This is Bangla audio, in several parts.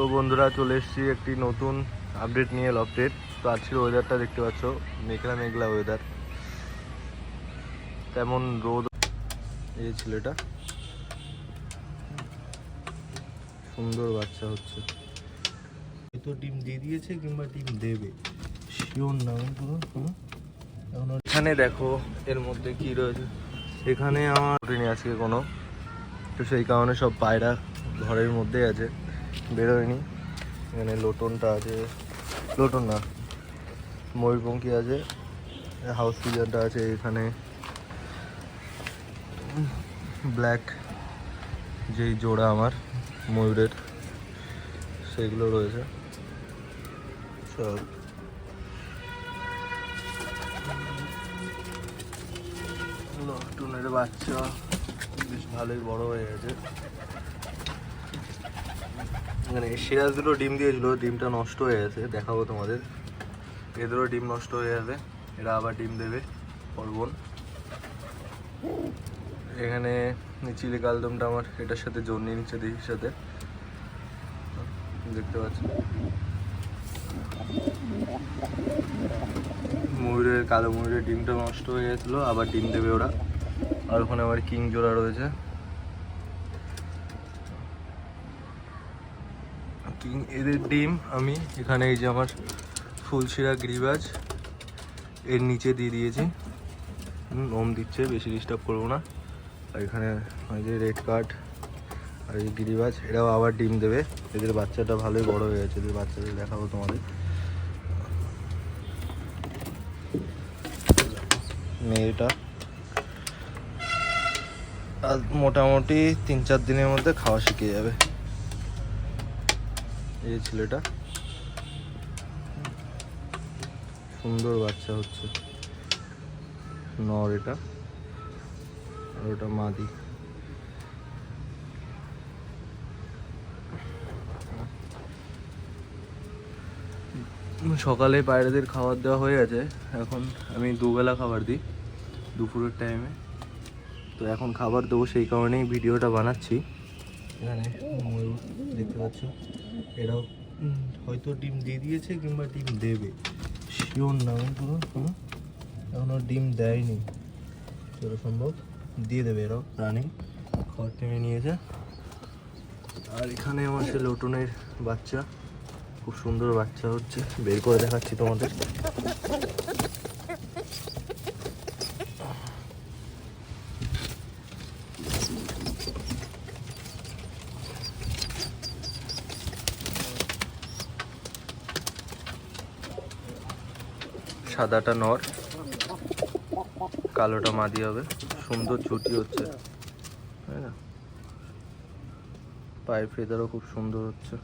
তো বন্ধুরা, চলে এসেছি একটি নতুন আপডেট নিয়ে আপডেট তো আজকের ওয়েদারটা দেখতে পাচ্ছ, মেঘলা মেঘলা ওয়েদার তেমন রোদ এই ছেলেটা সুন্দর বাচ্চা হচ্ছে। হয়তো ডিম দিয়ে দিয়েছে কিংবা ডিম দেবে? শিওর না পুরো এখন এখানে দেখো, এর মধ্যে কি রয়েছে? এখানে আমার আজকে কোনো। তো সেই কারণে সব পায়রা ঘরের মধ্যেই আছে। বেরোয়নি। এখানে লোটনটা আছে। লোটন না, ময়ূরপঙ্খী আছে হাউস পিজারটা আছে এখানে। ব্ল্যাক যেই জোড়া আমার, ময়ূরের, সেগুলো রয়েছে। সব লটনের বাচ্চা বেশ ভালোই বড় হয়ে গেছে। মানে সিরাজ দুটো ডিম দিয়েছিল, ডিমটা নষ্ট হয়ে গেছে, দেখাবো তোমাদের। এদেরও ডিম নষ্ট হয়ে যাবে এরা আবার ডিম দেবে, পরবন। এখানে চিলি কালদমটা আমার এটার সাথে জোর নিয়ে নিচ্ছে দিদির সাথে। দেখতে পাচ্ছ? ময়ূরের, কালো ময়ূরের ডিমটা নষ্ট হয়ে গেছিল, আবার ডিম দেবে ওরা। আর ওখানে আবার কিং জোড়া রয়েছে। এদের ডিম আমি এখানে এই যে আমার ফুলশিরা গিরিবাজ, এর নিচে দিয়ে দিয়েছি। ওম দিচ্ছে, বেশি ডিস্টার্ব করব না। আর এখানে ওই যে রেড কার্ড আর এই গিরিবাজ, এরাও আবার ডিম দেবে। এদের বাচ্চাটা ভালোই বড় হয়ে গেছে, এদের বাচ্চাদের দেখাবো তোমাদের। মেয়েটা। আর মোটামুটি তিন, চার দিনের মধ্যে খাওয়া শিখে যাবে। এই ছেলেটা। সুন্দর বাচ্চা হচ্ছে। নর এটা। আর ওটা মাদি। সকালে পায়রাদের খাবার দেওয়া হয়ে গেছে। এখন আমি দুবেলা খাবার দিই দুপুরের টাইমে তো এখন খাবার দেবো সেই কারণেই ভিডিওটা বানাচ্ছি। এখানে দেখতে পাচ্ছ। এরাও হয়তো ডিম দিয়ে দিয়েছে কিংবা ডিম দেবে। শিওর না, আমি পুরো হুম। এখনও ডিম দেয়নি। যত সম্ভব দিয়ে দেবে এরাও। রানিং খাবার টেমে নিয়েছে। আর এখানে আমার সে লোটনের বাচ্চা, খুব সুন্দর বাচ্চা হচ্ছে। বের করে দেখাচ্ছি তোমাদের। সাদাটা নর, কালোটা মাদি হবে। সুন্দর ছুটি হচ্ছে, তাই না? পায়ের ফেদারও খুব সুন্দর হচ্ছে।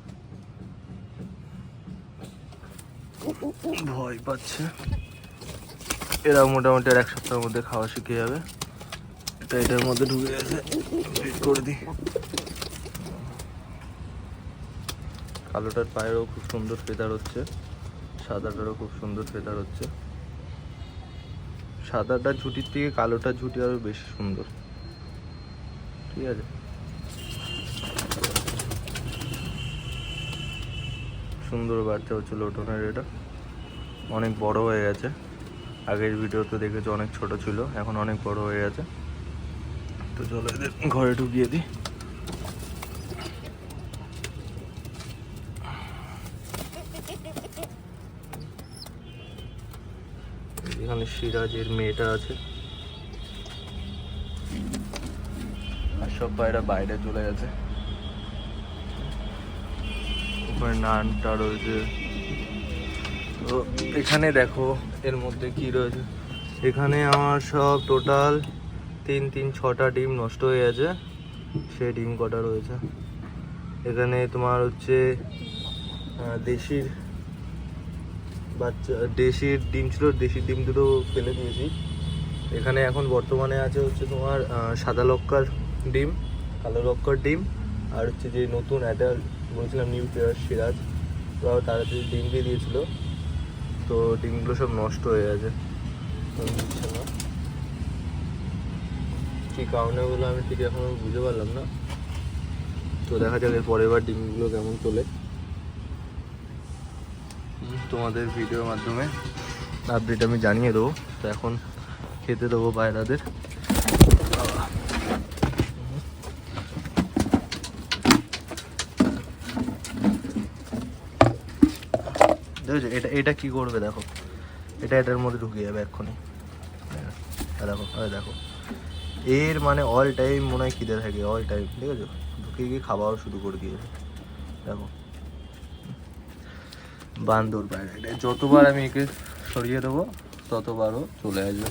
ভয় পাচ্ছে। এরা মোটামুটি আর এক সপ্তাহের মধ্যে খাওয়া শিখে যাবে। এটা এটার মধ্যে ঢুকে গেছে। করে দিই। কালোটার পায়েরও খুব সুন্দর ফেদার হচ্ছে। সাদাটারও খুব সুন্দর ফেদার হচ্ছে। সাদাটা ঝুটির থেকে কালোটা ঝুটি আরও বেশি সুন্দর। ঠিক আছে? সুন্দর বাচ্চা হচ্ছে লোটনের এটা। অনেক বড় হয়ে গেছে। আগের ভিডিওতে দেখেছ অনেক ছোট ছিল, এখন অনেক বড় হয়ে গেছে। তো চলো এদের ঘরে ঢুকিয়ে দিই। এখানে সিরাজের মেয়েটা আছে। আর সব পায়রা বাইরে চলে গেছে। উপরে নানটা রয়েছে। তো এখানে দেখো, এর মধ্যে কি রয়েছে? এখানে আমার সব টোটাল তিন তিন, ছটা ডিম নষ্ট হয়ে গেছে। সে ডিম কটা রয়েছে। এখানে তোমার হচ্ছে দেশির বাচ্চা দেশির ডিম ছিল, দেশির ডিম দুটো ফেলে দিয়েছি। এখানে এখন বর্তমানে আছে হচ্ছে তোমার সাদা লক্কার ডিম, কালো লক্কার ডিম, আর হচ্ছে যে নতুন অ্যাডাল্ট বলছিলাম নিউ পেয়ার সিরাজ ওরাও তাড়াতাড়ি ডিম দিয়ে দিয়েছিল, তো ডিমগুলো সব নষ্ট হয়ে গেছে। দিচ্ছে না? কী কারণে ওগুলো আমি ঠিক এখনও বুঝতে পারলাম না। তো দেখা এর পরের বার ডিমগুলো কেমন তোলে। তোমাদের ভিডিওর মাধ্যমে। আপডেট আমি জানিয়ে দেবো। তো এখন খেতে দেবো দেখেছ? এটা এটা কি করবে দেখো? এটা এটার মধ্যে ঢুকে যাবে এক্ষুনি। হ্যাঁ, দেখো দেখো। এর মানে অল টাইম মনে হয় খিদে থাকে অল টাইম ঠিক আছে ঢুকে গিয়ে খাওয়াও শুরু করে দিয়েছে। দেখো। বান্দর পায়রা এটা যতবার আমি একে সরিয়ে দেবো, ততবারও চলে আসবে।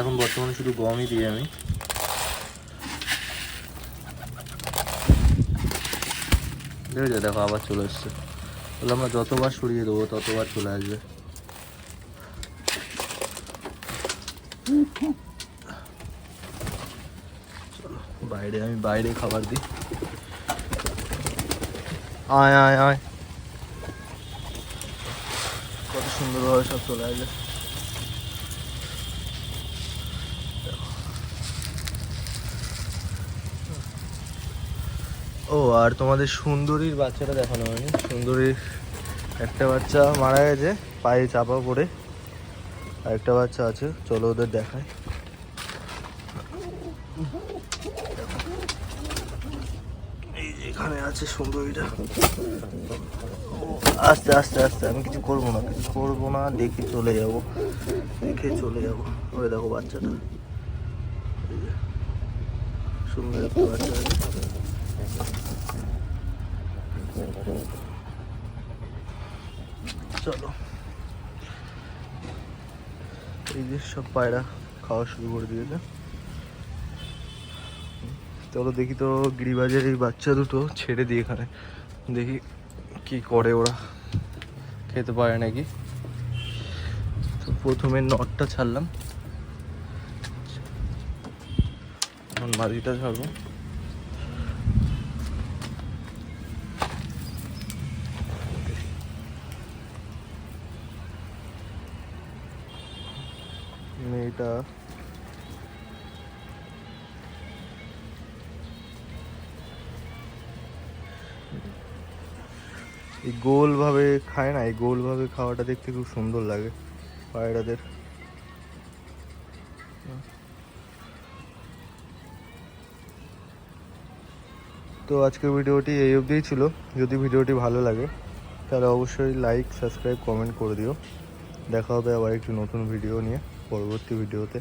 এখন বর্তমানে শুধু গমই দিই আমি। দেখো, আবার চলে এসছে। তাহলে আমরা যতবার সরিয়ে দেবো, ততবার চলে আসবে। বাইরে আমি বাইরে খাবার দিই। আয় আয় আয়। কত সুন্দরভাবে সব চলে আসবে। ও আর তোমাদের সুন্দরীর বাচ্চাটা দেখানো হয়নি। সুন্দরীর একটা বাচ্চা মারা গেছে পায়ে চাপা পড়ে। আর একটা বাচ্চা আছে চলো ওদের দেখায় এই যে এখানে আছে সুন্দরীটা। আস্তে আস্তে আস্তে, আমি কিছু করব না, কিছু করব না, দেখে চলে যাব। দেখে চলে যাব। ওই দেখো বাচ্চাটা। সুন্দর একটা বাচ্চা চলো। এই যে সব পায়রা খাওয়া শুরু করে দিয়েছে। চলো দেখি তো গিরিবাজের এই বাচ্চা দুটো ছেড়ে দিই এখানে। দেখি কি করে ওরা। খেতে পারে নাকি? তো প্রথমে নটটা ছাড়লাম। এখন মাদিটা ছাড়বো। মেয়েটা এই গোলভাবে খায় না, এই গোলভাবে খাওয়াটা দেখতে খুব সুন্দর লাগে পায়রাদের। তো আজকের ভিডিওটি এই অবধিই ছিল। যদি ভিডিওটি ভালো লাগে, তাহলে অবশ্যই লাইক, সাবস্ক্রাইব, কমেন্ট করে দিও। দেখা হবে আবার একটি নতুন ভিডিও নিয়ে, পরবর্তী ভিডিওতে।